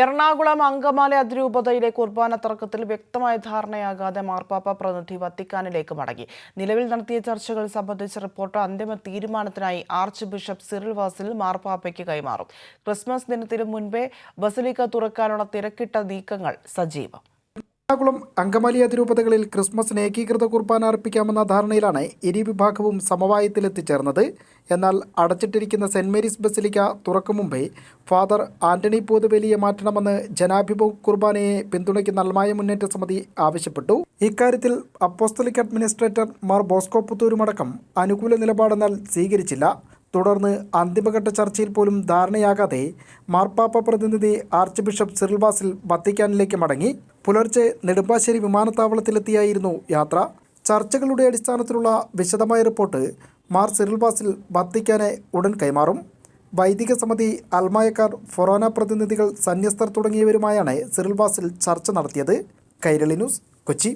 എറണാകുളം അങ്കമാല അതിരൂപതയിലെ കുർബാന തർക്കത്തിൽ വ്യക്തമായ ധാരണയാകാതെ മാർപ്പാപ്പ പ്രതിനിധി വത്തിക്കാനിലേക്ക് മടങ്ങി. നിലവിൽ നടത്തിയ ചർച്ചകൾ സംബന്ധിച്ച റിപ്പോർട്ട് അന്തിമ തീരുമാനത്തിനായി ആർച്ച് ബിഷപ്പ് സിറിൽ വാസിൽ മാർപ്പാപ്പയ്ക്ക് കൈമാറും. ക്രിസ്മസ് ദിനത്തിനു മുൻപേ ബസലിക്ക തുറക്കാനുള്ള തിരക്കിട്ട നീക്കങ്ങൾ സജീവം. എറണാകുളം അങ്കമാലി അതിരൂപതകളിൽ ക്രിസ്മസിന് ഏകീകൃത കുർബാന അർപ്പിക്കാമെന്ന ധാരണയിലാണ് ഇരു വിഭാഗവും സമവായത്തിലെത്തിച്ചേർന്നത്. എന്നാൽ അടച്ചിട്ടിരിക്കുന്ന സെന്റ് മേരീസ് ബസിലിക്ക തുറക്കും മുമ്പേ ഫാദർ ആന്റണി പോതുവേലിയെ മാറ്റണമെന്ന് ജനാഭിമുഖ കുർബാനയെ പിന്തുണയ്ക്കുന്ന അൽമായ മുന്നേറ്റ സമിതി ആവശ്യപ്പെട്ടു. ഇക്കാര്യത്തിൽ അപ്പോസ്തലിക് അഡ്മിനിസ്ട്രേറ്റർ മാർ ബോസ്കോ പുത്തൂരുമടക്കം അനുകൂല നിലപാടെന്നാൽ സ്വീകരിച്ചില്ല. തുടർന്ന് അന്തിമഘട്ട ചർച്ചയിൽ പോലും ധാരണയാകാതെ മാർപ്പാപ്പ പ്രതിനിധി ആർച്ച് ബിഷപ്പ് സിറിൽവാസിൽ വത്തിക്കാനിലേക്ക് മടങ്ങി പുലർച്ചെ നെടുമ്പാശ്ശേരി വിമാനത്താവളത്തിലെത്തിയായിരുന്നു യാത്ര. ചർച്ചകളുടെ അടിസ്ഥാനത്തിലുള്ള വിശദമായ റിപ്പോർട്ട് മാർ സിറിൽവാസിൽ വത്തിക്കാനെ ഉടൻ കൈമാറും. വൈദിക സമിതി അൽമായക്കാർ ഫൊറോന പ്രതിനിധികൾ സന്യസ്തർ തുടങ്ങിയവരുമായാണ് സിറിൽവാസിൽ ചർച്ച നടത്തിയത്. കൈരളി ന്യൂസ് കൊച്ചി.